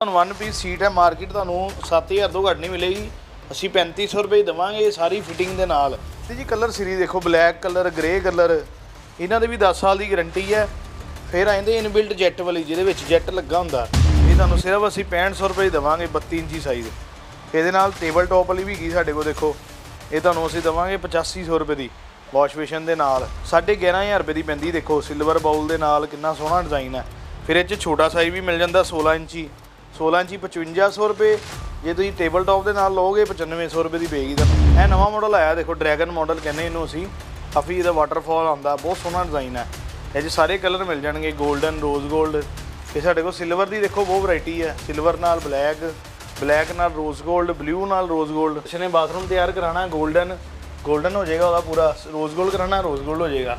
ਤੁਹਾਨੂੰ one piece seat ਹੈ market ਤੁਹਾਨੂੰ 7000 ਤੋਂ ਘੱਟ ਨਹੀਂ ਮਿਲੇਗੀ। ਅਸੀਂ 3500 ਰੁਪਏ ਦਵਾਂਗੇ ਸਾਰੀ ਫਿਟਿੰਗ ਦੇ ਨਾਲ। ਤੇ ਜੀ ਕਲਰ ਸੀਰੀਜ਼ ਦੇਖੋ ਬਲੈਕ ਕਲਰ ਗ੍ਰੇ ਕਲਰ ਇਹਨਾਂ ਦੇ ਵੀ 10 ਸਾਲ ਦੀ ਗਾਰੰਟੀ ਹੈ। ਫਿਰ ਆਉਂਦੇ ਇਨਬਿਲਟ ਜੈਟ ਵਾਲੀ, ਜਿਹਦੇ ਵਿੱਚ ਜੈਟ ਲੱਗਾ ਹੁੰਦਾ। ਇਹ ਤੁਹਾਨੂੰ ਸਿਰਫ ਅਸੀਂ 6500 ਰੁਪਏ ਦਵਾਂਗੇ 32 ਇੰਚੀ ਸਾਈਜ਼ ਇਹਦੇ ਨਾਲ ਟੇਬਲ ਟਾਪ ਵਾਲੀ ਵੀ ਹੈਗੀ ਸਾਡੇ ਕੋਲ, ਦੇਖੋ। ਇਹ ਤੁਹਾਨੂੰ ਅਸੀਂ ਦਵਾਂਗੇ 8500 ਰੁਪਏ ਦੀ ਵਾਸ਼ ਬੇਸ਼ਨ ਦੇ ਨਾਲ। 11500 ਰੁਪਏ ਦੀ ਪੈਂਦੀ ਦੇਖੋ। ਸਿਲਵਰ ਬਾਉਲ ਦੇ ਨਾਲ ਕਿੰਨਾ ਸੋਹਣਾ ਡਿਜ਼ਾਈਨ ਹੈ। ਫਿਰ ਇਹ 'ਚ ਛੋਟਾ ਸਾਈਜ਼ ਵੀ ਮਿਲ ਜਾਂਦਾ 16 ਇੰਚੀ। 16 ਇੰਚੀ 5500 ਰੁਪਏ। ਜੇ ਤੁਸੀਂ ਟੇਬਲ ਟਾਪ ਦੇ ਨਾਲ ਲਓਗੇ 9500 ਰੁਪਏ ਦੀ ਪਏਗੀ ਤਾਂ ਇਹ ਨਵਾਂ ਮਾਡਲ ਆਇਆ, ਦੇਖੋ ਡਰੈਗਨ ਮਾਡਲ ਕਹਿੰਦੇ ਇਹਨੂੰ ਅਸੀਂ। ਕਾਫੀ ਇਹਦਾ ਵਾਟਰਫਾਲ ਆਉਂਦਾ, ਬਹੁਤ ਸੋਹਣਾ ਡਿਜ਼ਾਈਨ ਹੈ। ਇਹ ਜੀ ਸਾਰੇ ਕਲਰ ਮਿਲ ਜਾਣਗੇ 골ਡਨ ਰੋਜ਼ 골ਡ ਇਹ ਸਾਡੇ ਕੋਲ ਸਿਲਵਰ ਦੀ ਦੇਖੋ, ਬਹੁਤ ਵੈਰਾਈਟੀ ਹੈ। ਸਿਲਵਰ ਨਾਲ ਬਲੈਕ ਬਲੈਕ ਨਾਲ ਰੋਜ਼ 골ਡ ਬਲੂ ਨਾਲ ਰੋਜ਼ 골ਡ ਇਸਨੇ ਬਾਥਰੂਮ ਤਿਆਰ ਕਰਾਣਾ 골ਡਨ 골ਡਨ ਹੋ ਜਾਏਗਾ ਉਹਦਾ ਪੂਰਾ। ਰੋਜ਼ 골ਡ ਕਰਾਣਾ ਰੋਜ਼ 골ਡ ਹੋ ਜਾਏਗਾ।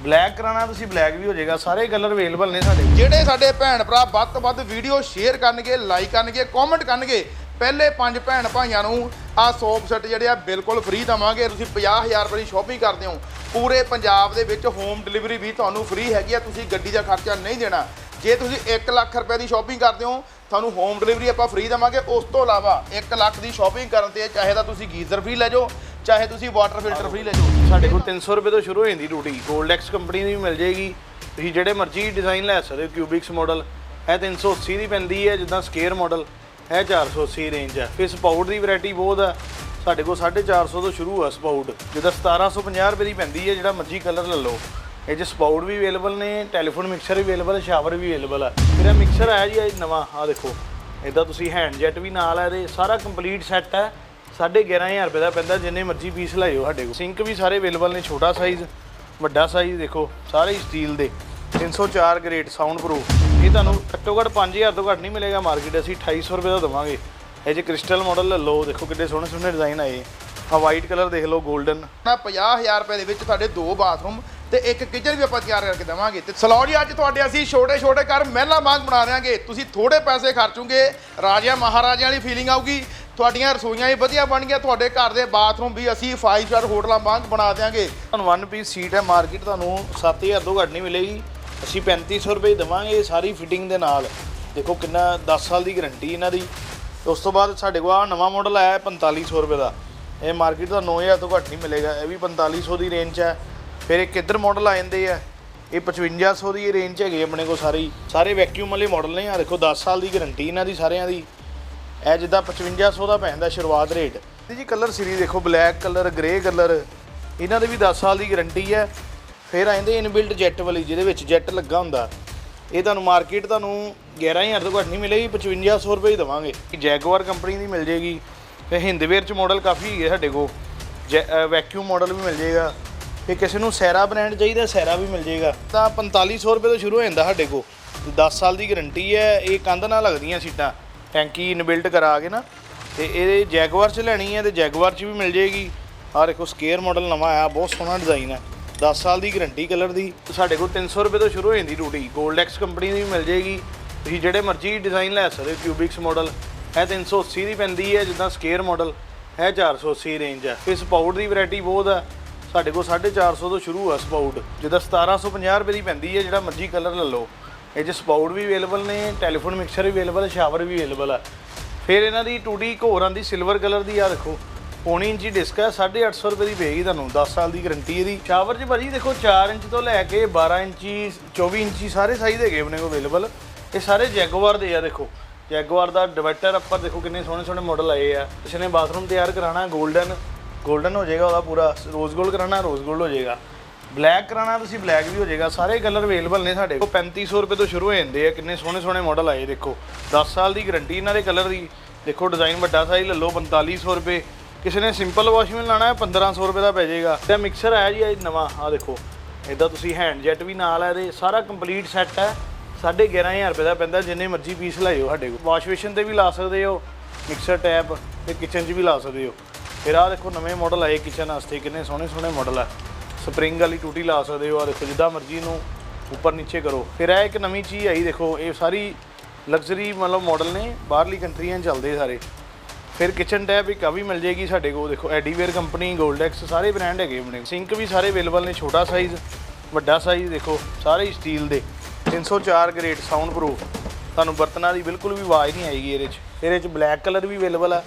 ਬਲੈਕ ਕਰਾਣਾ ਤੁਸੀਂ ਬਲੈਕ ਵੀ ਹੋ ਜਾਏਗਾ। ਸਾਰੇ ਕਲਰ ਅਵੇਲੇਬਲ ਨੇ ਸਾਡੇ ਜਿਹੜੇ ਸਾਡੇ ਭੈਣ ਭਰਾ ਵੱਧ ਤੋਂ ਵੱਧ ਵੀਡੀਓ ਸ਼ੇਅਰ ਕਰਨਗੇ ਲਾਈਕ ਕਰਨਗੇ ਕਮੈਂਟ ਕਰਨਗੇ, ਪਹਿਲੇ ਪੰਜ ਭੈਣ ਭਾਈਆਂ ਨੂੰ ਆਹ ਸੋਪ ਸੈੱਟ ਜਿਹੜੇ ਆ ਬਿਲਕੁਲ ਫ੍ਰੀ ਦਵਾਂਗੇ। ਤੁਸੀਂ 50000 ਰੁਪਏ ਦੀ ਸ਼ਾਪਿੰਗ ਕਰਦੇ ਹੋ। ਪੂਰੇ ਪੰਜਾਬ ਦੇ ਵਿੱਚ ਹੋਮ ਡਿਲੀਵਰੀ ਵੀ ਤੁਹਾਨੂੰ ਫ੍ਰੀ ਹੈਗੀ ਆ। ਤੁਸੀਂ ਗੱਡੀ ਦਾ ਖਰਚਾ ਨਹੀਂ ਦੇਣਾ। ਜੇ ਤੁਸੀਂ 1 ਲੱਖ ਰੁਪਏ ਦੀ ਸ਼ਾਪਿੰਗ ਕਰਦੇ ਹੋ, ਤੁਹਾਨੂੰ ਹੋਮ ਡਿਲੀਵਰੀ ਆਪਾਂ ਫ੍ਰੀ ਦੇਵਾਂਗੇ। ਉਸ ਤੋਂ ਇਲਾਵਾ 1 ਲੱਖ ਦੀ ਸ਼ਾਪਿੰਗ ਕਰਨ ਤੇ ਚਾਹੇ ਤਾਂ ਤੁਸੀਂ ਗੀਜ਼ਰ ਫ੍ਰੀ ਲੈ ਜਾਓ, ਚਾਹੇ ਤੁਸੀਂ ਵਾਟਰ ਫਿਲਟਰ ਫ੍ਰੀ ਲੈ ਜਾਓ। ਸਾਡੇ ਕੋਲ 300 ਰੁਪਏ ਤੋਂ ਸ਼ੁਰੂ ਹੋ ਜਾਂਦੀ ਟੂਟੀ 골ਡੈਕਸ ਕੰਪਨੀ ਦੀ ਵੀ ਮਿਲ ਜਾਏਗੀ। ਤੁਸੀਂ ਜਿਹੜੇ ਮਰਜ਼ੀ ਡਿਜ਼ਾਈਨ ਲੈ ਸਕਦੇ ਹੋ ਕਿਊਬਿਕਸ ਮਾਡਲ ਇਹ 380 ਦੀ ਪੈਂਦੀ ਹੈ, ਜਿੱਦਾਂ ਸਕੇਅਰ ਮਾਡਲ ਇਹ 480 ਰੇਂਜ ਹੈ। ਫਿਰ ਸਪਾਊਟ ਦੀ ਵੈਰਾਈਟੀ ਬਹੁਤ ਹੈ। ਸਾਡੇ ਕੋਲ 450 ਤੋਂ ਸ਼ੁਰੂ ਹੈ ਸਪਾਊਟ ਜਿੱਦਾਂ 1750 ਰੁਪਏ ਦੀ ਪੈਂਦੀ ਹੈ, ਜਿਹੜਾ ਮਰਜ਼ੀ ਕਲਰ ਲੈ ਲਓ। ਇਹ 'ਚ ਸਪਾਊਟ ਵੀ ਅਵੇਲੇਬਲ ਨੇ ਟੈਲੀਫੋਨ ਮਿਕਸਰ ਵੀ ਅਵੇਲੇਬਲ ਹੈ ਸ਼ਾਵਰ ਵੀ ਅਵੇਲੇਬਲ ਹੈ ਫਿਰ ਇਹ ਮਿਕਸਰ ਆਇਆ ਜੀ, ਇਹ ਨਵਾਂ ਆ ਦੇਖੋ। ਇਦਾਂ ਤੁਸੀਂ ਹੈਂਡ ਜੈਟ ਵੀ ਨਾਲ ਹੈ ਇਹਦੇ ਸਾਰਾ ਕੰਪਲੀਟ ਸੈੱਟ ਹੈ 11500 ਰੁਪਏ ਦਾ ਪੈਂਦਾ, ਜਿੰਨੇ ਮਰਜ਼ੀ ਪੀਸ ਲਾਇਓ ਸਾਡੇ ਕੋਲ। ਸਿੰਕ ਵੀ ਸਾਰੇ ਅਵੇਲੇਬਲ ਨੇ, ਛੋਟਾ ਸਾਈਜ਼ ਵੱਡਾ ਸਾਈਜ਼ ਦੇਖੋ, ਸਾਰੇ ਹੀ ਸਟੀਲ ਦੇ 304 ਗ੍ਰੇਡ ਸਾਊਂਡ ਪ੍ਰੂਫ ਇਹ ਤੁਹਾਨੂੰ ਘੱਟੋ ਘੱਟ 5000 ਤੋਂ ਘੱਟ ਨਹੀਂ ਮਿਲੇਗਾ ਮਾਰਕੀਟ ਅਸੀਂ 2800 ਰੁਪਏ ਦਾ ਦਵਾਂਗੇ। ਇਹ ਜੇ ਕ੍ਰਿਸਟਲ ਮਾਡਲ ਲੈ ਲਓ, ਦੇਖੋ ਕਿੰਨੇ ਸੋਹਣੇ ਸੋਹਣੇ ਡਿਜ਼ਾਈਨ ਆਏ। ਆ ਵਾਈਟ ਕਲਰ ਦੇਖ ਲਓ 골ਡਨ ਨਾ 50000 ਰੁਪਏ ਦੇ ਵਿੱਚ ਤੁਹਾਡੇ ਦੋ ਬਾਥਰੂਮ ਤੇ ਇੱਕ ਕਿਚਨ ਵੀ ਆਪਾਂ ਤਿਆਰ ਕਰਕੇ ਦੇਵਾਂਗੇ। ਤੇ ਸਲੋ ਜੀ, ਅੱਜ ਤੁਹਾਡੇ ਅਸੀਂ ਛੋਟੇ ਛੋਟੇ ਘਰ ਮਹਿਲਾ ਵਾਂਗ ਬਣਾ ਦਿਆਂਗੇ। ਤੁਸੀਂ ਥੋੜੇ ਪੈਸੇ ਖਰਚੋਗੇ, ਰਾਜਿਆਂ, ਮਹਾਰਾਜਿਆਂ ਵਾਲੀ ਫੀਲਿੰਗ ਆਊਗੀ। ਤੁਹਾਡੀਆਂ ਰਸੋਈਆਂ ਵੀ ਵਧੀਆ ਬਣਗੀਆਂ ਤੁਹਾਡੇ ਘਰ ਦੇ ਬਾਥਰੂਮ ਵੀ ਅਸੀਂ 5 ਸਟਾਰ ਹੋਟਲਾਂ ਵਾਂਗ ਬਣਾ ਦਿਆਂਗੇ। ਤੁਹਾਨੂੰ ਵਨ ਪੀਸ ਸੀਟ ਹੈ ਮਾਰਕੀਟ ਤੁਹਾਨੂੰ 7000 ਤੋਂ ਘੱਟ ਨਹੀਂ ਮਿਲੇਗੀ। ਅਸੀਂ 3500 ਰੁਪਏ ਦਵਾਂਗੇ ਸਾਰੀ ਫਿਟਿੰਗ ਦੇ ਨਾਲ। ਦੇਖੋ ਕਿੰਨਾ 10 ਸਾਲ ਦੀ ਗਾਰੰਟੀ ਇਹਨਾਂ ਦੀ। ਉਸ ਤੋਂ ਬਾਅਦ ਸਾਡੇ ਕੋਲ ਆਹ ਨਵਾਂ ਮਾਡਲ ਆਇਆ ਹੈ 4500 ਰੁਪਏ ਦਾ। ਇਹ ਮਾਰਕੀਟ ਦਾ 9000 ਤੋਂ ਘੱਟ ਨਹੀਂ ਮਿਲੇਗਾ। ਇਹ ਵੀ 4500 ਦੀ ਰੇਂਜ 'ਚ ਹੈ। ਫਿਰ ਇੱਕ ਇੱਧਰ ਮਾਡਲ ਆ ਜਾਂਦੇ ਆ? ਇਹ 5500 ਦੀ ਰੇਂਜ 'ਚ ਹੈਗੇ ਆਪਣੇ ਕੋਲ ਸਾਰੇ। ਹੀ ਸਾਰੇ ਵੈਕਿਊਮ ਵਾਲੇ ਮਾਡਲ ਨੇ ਆ, ਦੇਖੋ 10 ਸਾਲ ਦੀ ਗਾਰੰਟੀ ਇਹਨਾਂ ਦੀ ਸਾਰਿਆਂ ਦੀ। ਇਹ ਜਿੱਦਾਂ 5500 ਦਾ ਪੈਂਦਾ ਸ਼ੁਰੂਆਤ ਰੇਟ ਜੀ ਕਲਰ ਸੀਰੀਜ਼ ਦੇਖੋ ਬਲੈਕ ਕਲਰ ਗ੍ਰੇ ਕਲਰ ਇਹਨਾਂ ਦੇ ਵੀ 10 ਸਾਲ ਦੀ ਗਾਰੰਟੀ ਹੈ ਫਿਰ ਆਉਂਦੇ ਇਨਬਿਲਟ ਜੈਟ ਵਾਲੀ, ਜਿਹਦੇ ਵਿੱਚ ਜੈਟ ਲੱਗਾ ਹੁੰਦਾ। ਇਹ ਤੁਹਾਨੂੰ ਮਾਰਕੀਟ ਤੁਹਾਨੂੰ 11000 ਤੋਂ ਘੱਟ ਨਹੀਂ ਮਿਲੇਗੀ 5500 ਰੁਪਏ ਹੀ ਦਵਾਂਗੇ। ਜੈਗੁਆਰ ਕੰਪਨੀ ਦੀ ਮਿਲ ਜੇਗੀ। ਫਿਰ ਹਿੰਦਵੇਅਰ ਚ ਮਾਡਲ ਕਾਫੀ ਹੈਗੇ ਸਾਡੇ ਕੋਲ। ਵੈਕਿਊਮ ਮਾਡਲ ਵੀ ਮਿਲ ਜੇਗਾ। ਫਿਰ ਕਿਸੇ ਨੂੰ ਸੈਰਾ ਬ੍ਰਾਂਡ ਚਾਹੀਦਾ ਸੈਰਾ ਵੀ ਮਿਲ ਜੇਗਾ ਤਾਂ 4500 ਰੁਪਏ ਤੋਂ ਸ਼ੁਰੂ ਹੋ ਜਾਂਦਾ ਸਾਡੇ ਕੋਲ। 10 ਸਾਲ ਦੀ ਗਾਰੰਟੀ ਹੈ, ਇਹ ਕੰਧ ਨਾਲ ਲੱਗਦੀਆਂ ਸੀਟਾਂ। ਟੈਂਕੀ ਇਨਬਿਲਟ ਕਰਾ ਕੇ ਨਾ, ਤੇ ਇਹ ਜੈਗਵਾਰ ਚ ਲੈਣੀ ਹੈ ਤੇ ਜੈਗਵਾਰ ਚ ਵੀ ਮਿਲ ਜੇਗੀ ਆਹ ਦੇਖੋ, ਸਕੇਅਰ ਮਾਡਲ ਨਵਾਂ ਆਇਆ, ਬਹੁਤ ਸੋਹਣਾ ਡਿਜ਼ਾਈਨ ਹੈ। 10 ਸਾਲ ਦੀ ਗਾਰੰਟੀ ਕਲਰ ਦੀ। ਸਾਡੇ ਕੋਲ 300 ਰੁਪਏ ਤੋਂ ਸ਼ੁਰੂ ਹੋ ਜਾਂਦੀ ਟੂਟੀ 골ਡੈਕਸ ਕੰਪਨੀ ਦੀ ਵੀ ਮਿਲ ਜੇਗੀ ਤੁਸੀਂ ਜਿਹੜੇ ਮਰਜ਼ੀ ਡਿਜ਼ਾਈਨ ਲੈ ਸਕਦੇ ਹੋ ਕਿਊਬਿਕਸ ਮਾਡਲ ਇਹ 380 ਦੀ ਪੈਂਦੀ ਹੈ, ਜਿੱਦਾਂ ਸਕੇਅਰ ਮਾਡਲ। ਇਹ 480 ਰੇਂਜ ਹੈ। ਫਿਰ ਸਪਾਊਟ ਦੀ ਵੈਰਾਈਟੀ ਬਹੁਤ ਹੈ। ਸਾਡੇ ਕੋਲ 450 ਤੋਂ ਸ਼ੁਰੂ ਆ ਸਪਾਊਟ। ਜਿੱਦਾਂ 1750 ਰੁਪਏ ਦੀ ਪੈਂਦੀ ਹੈ ਜਿਹੜਾ ਮਰਜ਼ੀ ਕਲਰ ਲੈ ਲਓ। ਇਹ 'ਚ ਸਪਾਊਟ ਵੀ ਅਵੇਲੇਬਲ ਨੇ ਟੈਲੀਫੋਨ ਮਿਕਸਰ ਵੀ ਅਵੇਲੇਬਲ ਹੈ ਸ਼ਾਵਰ ਵੀ ਅਵੇਲੇਬਲ ਹੈ ਫਿਰ ਇਹਨਾਂ ਦੀ ਟੂਟੀ ਇੱਕ ਹੋਰ ਆਂਦੀ ਸਿਲਵਰ ਕਲਰ ਦੀ ਆ ਦੇਖੋ। ਪੌਣੀ ਇੰਚੀ ਡਿਸਕ ਹੈ 850 ਰੁਪਏ ਦੀ ਪਏਗੀ ਤੁਹਾਨੂੰ 10 ਸਾਲ ਦੀ ਗਾਰੰਟੀ ਇਹਦੀ। ਸ਼ਾਵਰ 'ਚ ਭਾਜੀ ਦੇਖੋ 4 ਇੰਚ ਤੋਂ ਲੈ ਕੇ 12 ਇੰਚੀ 24 ਇੰਚੀ ਸਾਰੇ ਸਾਈਜ਼ ਹੈਗੇ ਆਪਣੇ ਕੋਲ ਅਵੇਲੇਬਲ ਇਹ ਸਾਰੇ ਜੈਗੁਆਰ ਦੇ ਆ ਦੇਖੋ। ਜੈਗੁਆਰ ਦਾ ਡਿਵੈਟਰ ਅੱਪਰ ਦੇਖੋ ਕਿੰਨੇ ਸੋਹਣੇ ਸੋਹਣੇ ਮਾਡਲ ਆਏ ਆ। ਕਿਸੇ ਨੇ ਬਾਥਰੂਮ ਤਿਆਰ ਕਰਾਣਾ 골ਡਨ ਗੋਲਡਨ ਹੋ ਜਾਏਗਾ ਉਹਦਾ ਪੂਰਾ। ਰੋਜ਼ ਗੋਲਡ ਕਰਾਣਾ ਰੋਜ਼ ਗੋਲਡ ਹੋ ਜਾਏਗਾ। ਬਲੈਕ ਕਰਾਣਾ ਤੁਸੀਂ ਬਲੈਕ ਵੀ ਹੋ ਜਾਏਗਾ। ਸਾਰੇ ਕਲਰ ਅਵੇਲੇਬਲ ਨੇ ਸਾਡੇ ਕੋਲ। 3500 ਰੁਪਏ ਤੋਂ ਸ਼ੁਰੂ ਹੋ ਜਾਂਦੇ ਆ। ਕਿੰਨੇ ਸੋਹਣੇ ਸੋਹਣੇ ਮਾਡਲ ਆਏ, ਦੇਖੋ। 10 ਸਾਲ ਦੀ ਗਾਰੰਟੀ ਇਹਨਾਂ ਦੇ ਕਲਰ ਦੀ। ਦੇਖੋ ਡਿਜ਼ਾਈਨ ਵੱਡਾ ਸਾਈਜ਼ ਲੈ ਲਓ 4500 ਰੁਪਏ। ਕਿਸੇ ਨੇ ਸਿੰਪਲ ਵਾਸ਼ਿੰਗ ਲਾਣਾ ਹੈ 1500 ਰੁਪਏ ਦਾ ਪੈ ਜਾਏਗਾ। ਤੇ ਮਿਕਸਰ ਆਇਆ ਜੀ, ਇਹ ਨਵਾਂ। ਆ ਦੇਖੋ ਇਦਾਂ ਤੁਸੀਂ ਹੈਂਡ ਜੈਟ ਵੀ ਨਾਲ ਹੈ ਇਹਦੇ। ਸਾਰਾ ਕੰਪਲੀਟ ਸੈੱਟ ਹੈ। 11500 ਰੁਪਏ ਦਾ ਪੈਂਦਾ, ਜਿੰਨੇ ਮਰਜ਼ੀ ਪੀਸ ਲਾਇਓ ਸਾਡੇ ਕੋਲ। ਵਾਸ਼ ਬੇਸ਼ਨ ਤੇ ਵੀ ਲਾ ਸਕਦੇ ਹੋ ਮਿਕਸਰ ਟੈਪ ਤੇ ਕਿਚਨ 'ਚ ਵੀ ਲਾ ਸਕਦੇ ਹੋ। ਫਿਰ ਆਹ ਦੇਖੋ ਨਵੇਂ ਮਾਡਲ ਆਏ ਕਿਚਨ ਵਾਸਤੇ, ਕਿੰਨੇ ਸੋਹਣੇ ਸੋਹਣੇ ਮਾਡਲ ਆ। ਸਪਰਿੰਗ ਵਾਲੀ ਟੂਟੀ ਲਾ ਸਕਦੇ ਹੋ ਆ ਦੇਖੋ ਜਿੱਦਾਂ ਮਰਜ਼ੀ ਨੂੰ ਉੱਪਰ ਨੀਚੇ ਕਰੋ। ਫਿਰ ਇਹ ਇੱਕ ਨਵੀਂ ਚੀਜ਼ ਆਈ ਦੇਖੋ, ਇਹ ਸਾਰੀ ਲਗਜ਼ਰੀ ਮਤਲਬ ਮਾਡਲ ਨੇ, ਬਾਹਰਲੀ ਕੰਟਰੀਆਂ ਚੱਲਦੇ ਸਾਰੇ। ਫਿਰ ਕਿਚਨ ਟੈਪ ਇੱਕ ਆ ਵੀ ਮਿਲ ਜੇਗੀ ਸਾਡੇ ਕੋਲ, ਦੇਖੋ ਐਡੀਵੇਅਰ ਕੰਪਨੀ 골ਡੈਕਸ ਸਾਰੇ ਬ੍ਰਾਂਡ ਹੈਗੇ ਆਪਣੇ ਸਿੰਕ ਵੀ ਸਾਰੇ ਅਵੇਲੇਬਲ ਨੇ, ਛੋਟਾ ਸਾਈਜ਼ ਵੱਡਾ ਸਾਈਜ਼ ਦੇਖੋ, ਸਾਰੇ ਹੀ ਸਟੀਲ ਦੇ। 304 ਗ੍ਰੇਡ ਸਾਊਂਡ ਪ੍ਰੂਫ ਤੁਹਾਨੂੰ ਬਰਤਨਾਂ ਦੀ ਬਿਲਕੁਲ ਵੀ ਆਵਾਜ਼ ਨਹੀਂ ਆਏਗੀ ਇਹਦੇ 'ਚ। ਇਹਦੇ 'ਚ ਬਲੈਕ ਕਲਰ ਵੀ ਅਵੇਲੇਬਲ ਆ।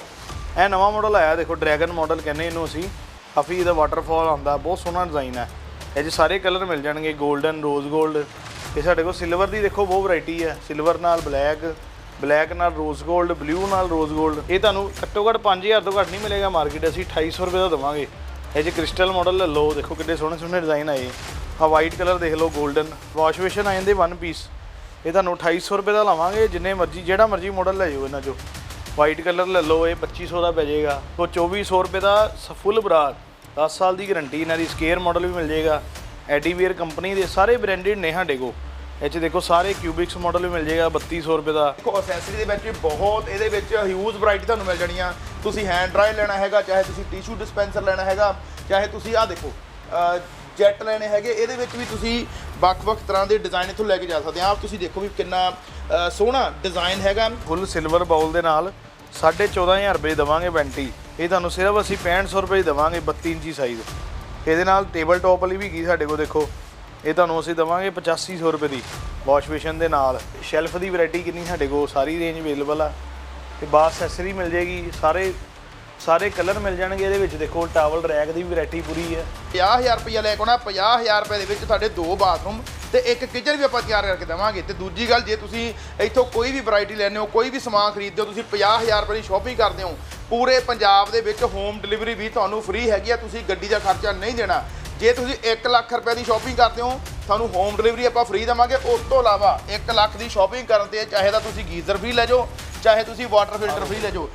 ਇਹ ਨਵਾਂ ਮਾਡਲ ਆਇਆ, ਦੇਖੋ ਡਰੈਗਨ ਮਾਡਲ ਕਹਿੰਦੇ ਇਹਨੂੰ ਅਸੀਂ। ਕਾਫੀ ਇਹਦਾ ਵਾਟਰਫਾਲ ਆਉਂਦਾ, ਬਹੁਤ ਸੋਹਣਾ ਡਿਜ਼ਾਈਨ ਹੈ। ਇਹ ਜੀ ਸਾਰੇ ਕਲਰ ਮਿਲ ਜਾਣਗੇ 골ਡਨ ਰੋਜ਼ 골ਡ ਇਹ ਸਾਡੇ ਕੋਲ ਸਿਲਵਰ ਦੀ ਦੇਖੋ ਬਹੁਤ ਵੈਰਾਈਟੀ ਹੈ। ਸਿਲਵਰ ਨਾਲ ਬਲੈਕ ਬਲੈਕ ਨਾਲ ਰੋਜ਼ 골ਡ ਬਲੂ ਨਾਲ ਰੋਜ਼ 골ਡ ਇਹ ਤੁਹਾਨੂੰ ਘੱਟੋ ਘੱਟ 5000 ਤੋਂ ਘੱਟ ਨਹੀਂ ਮਿਲੇਗਾ ਮਾਰਕੀਟ ਅਸੀਂ 2800 ਰੁਪਏ ਦਾ ਦਵਾਂਗੇ। ਇਹ ਜੇ ਕ੍ਰਿਸਟਲ ਮਾਡਲ ਲੈ ਲਓ, ਦੇਖੋ ਕਿੰਨੇ ਸੋਹਣੇ ਸੋਹਣੇ ਡਿਜ਼ਾਈਨ ਆਏ। ਆ ਵਾਈਟ ਕਲਰ ਦੇਖ ਲਓ 골ਡਨ ਵਾਸ਼ ਵੇਸ਼ਨ ਆ ਜਾਂਦੇ 1 ਪੀਸ ਇਹ ਤੁਹਾਨੂੰ 2800 ਰੁਪਏ ਦਾ ਲਵਾਂਗੇ, ਜਿੰਨੇ ਮਰਜ਼ੀ, ਜਿਹੜਾ ਮਰਜ਼ੀ ਮਾਡਲ ਲੈ ਜਾਓ ਇਹਨਾਂ ਚੋਂ। ਵਾਈਟ ਕਲਰ ਲੈ ਲਓ, ਇਹ 2500 ਦਾ ਪੈ ਜਾਏਗਾ। ਉਹ 2400 ਰੁਪਏ ਦਾ ਫੁੱਲ ਬਰਾਤ। 10 ਸਾਲ ਦੀ ਗਾਰੰਟੀ, ਇਹਨਾਂ ਦੀ ਸਕੇਅਰ ਮਾਡਲ ਵੀ ਮਿਲ ਜਾਏਗਾ। ਐਡੀਵੇਅਰ ਕੰਪਨੀ ਦੇ ਸਾਰੇ ਬ੍ਰਾਂਡਡ ਨੇ ਸਾਡੇ ਕੋਲ। ਇਹ 'ਚ ਦੇਖੋ, ਸਾਰੇ ਕਿਊਬਿਕਸ ਮਾਡਲ ਵੀ ਮਿਲ ਜਾਏਗਾ 3200 ਰੁਪਏ ਦਾ। ਦੇਖੋ ਅਸੈਸਰੀ ਦੇ ਵਿੱਚ ਵੀ ਬਹੁਤ, ਇਹਦੇ ਵਿੱਚ ਹਿਊਜ ਵੈਰਾਈਟੀ ਤੁਹਾਨੂੰ ਮਿਲ ਜਾਣੀ ਆ ਤੁਸੀਂ ਹੈਂਡ ਡਰਾਈ ਲੈਣਾ ਹੈਗਾ, ਚਾਹੇ ਤੁਸੀਂ ਟਿਸ਼ੂ ਡਿਸਪੈਂਸਰ ਲੈਣਾ ਹੈਗਾ, ਚਾਹੇ ਤੁਸੀਂ ਆਹ ਦੇਖੋ ਜੈਟ ਲੈਣੇ ਹੈਗੇ, ਇਹਦੇ ਵਿੱਚ ਵੀ ਤੁਸੀਂ ਵੱਖ-ਵੱਖ ਤਰ੍ਹਾਂ ਦੇ ਡਿਜ਼ਾਈਨ ਇੱਥੋਂ ਲੈ ਕੇ ਜਾ ਸਕਦੇ ਆ। ਆਪ ਤੁਸੀਂ ਦੇਖੋ ਵੀ ਕਿੰਨਾ ਸੋਹਣਾ ਡਿਜ਼ਾਈਨ ਹੈਗਾ। ਫੁੱਲ ਸਿਲਵਰ ਬਾਉਲ ਦੇ ਨਾਲ 14500 ਰੁਪਏ ਦਵਾਂਗੇ ਵੈਂਟੀ ਇਹ ਤੁਹਾਨੂੰ ਸਿਰਫ ਅਸੀਂ 6500 ਰੁਪਏ ਦਵਾਂਗੇ 32 ਇੰਚੀ ਸਾਈਜ਼ ਇਹਦੇ ਨਾਲ ਟੇਬਲ ਟੌਪ ਵਾਲੀ ਵੀ ਕੀ ਸਾਡੇ ਕੋਲ ਦੇਖੋ। ਇਹ ਤੁਹਾਨੂੰ ਅਸੀਂ ਦਵਾਂਗੇ 8500 ਰੁਪਏ ਦੀ। ਵਾਸ਼ ਬੇਸ਼ਨ ਦੇ ਨਾਲ। ਸ਼ੈਲਫ ਦੀ ਵੈਰਾਈਟੀ ਕਿੰਨੀ ਸਾਡੇ ਕੋਲ, ਸਾਰੀ ਰੇਂਜ ਅਵੇਲੇਬਲ ਆ। ਤੇ ਬਾਸ ਐਕਸੈਸਰੀ ਮਿਲ ਜੇਗੀ ਸਾਰੇ ਸਾਰੇ ਕਲਰ ਮਿਲ ਜਾਣਗੇ ਇਹਦੇ ਵਿੱਚ। ਦੇਖੋ, ਟਾਵਲ ਰੈਕ ਦੀ ਵੈਰਾਈਟੀ ਪੂਰੀ ਹੈ। 50000 ਰੁਪਏ ਲੈ ਕੇ ਆਉਣਾ 50000 ਰੁਪਏ ਦੇ ਵਿੱਚ ਤੁਹਾਡੇ ਦੋ ਬਾਥਰੂਮ ਤੇ ਇੱਕ ਕਿਚਨ ਵੀ ਆਪਾਂ ਤਿਆਰ ਕਰਕੇ ਦੇਵਾਂਗੇ। ਤੇ ਦੂਜੀ ਗੱਲ, ਜੇ ਤੁਸੀਂ ਇੱਥੋਂ ਕੋਈ ਵੀ ਵੈਰਾਈਟੀ ਲੈਣੇ ਹੋ, ਕੋਈ ਵੀ ਸਮਾਨ ਖਰੀਦਦੇ ਹੋ, ਤੁਸੀਂ 50000 ਰੁਪਏ ਦੀ ਸ਼ਾਪਿੰਗ ਕਰਦੇ ਹੋ, ਪੂਰੇ ਪੰਜਾਬ ਦੇ ਵਿੱਚ ਹੋਮ ਡਿਲੀਵਰੀ ਵੀ ਤੁਹਾਨੂੰ ਫ੍ਰੀ ਹੈਗੀ ਆ, ਤੁਸੀਂ ਗੱਡੀ ਦਾ ਖਰਚਾ ਨਹੀਂ ਦੇਣਾ। ਜੇ ਤੁਸੀਂ 1 ਲੱਖ ਰੁਪਏ ਦੀ ਸ਼ਾਪਿੰਗ ਕਰਦੇ ਹੋ, ਤੁਹਾਨੂੰ ਹੋਮ ਡਿਲੀਵਰੀ ਆਪਾਂ ਫ੍ਰੀ ਦੇਵਾਂਗੇ। ਉਸ ਤੋਂ ਇਲਾਵਾ 1 ਲੱਖ ਦੀ ਸ਼ਾਪਿੰਗ ਕਰਨ ਤੇ ਚਾਹੇ ਤਾਂ ਤੁਸੀਂ ਗੀਜ਼ਰ ਫ੍ਰੀ ਲੈ ਜਾਓ, ਚਾਹੇ ਤੁਸੀਂ ਵਾਟਰ ਫਿਲਟਰ ਫ੍ਰੀ ਲੈ ਜਾਓ।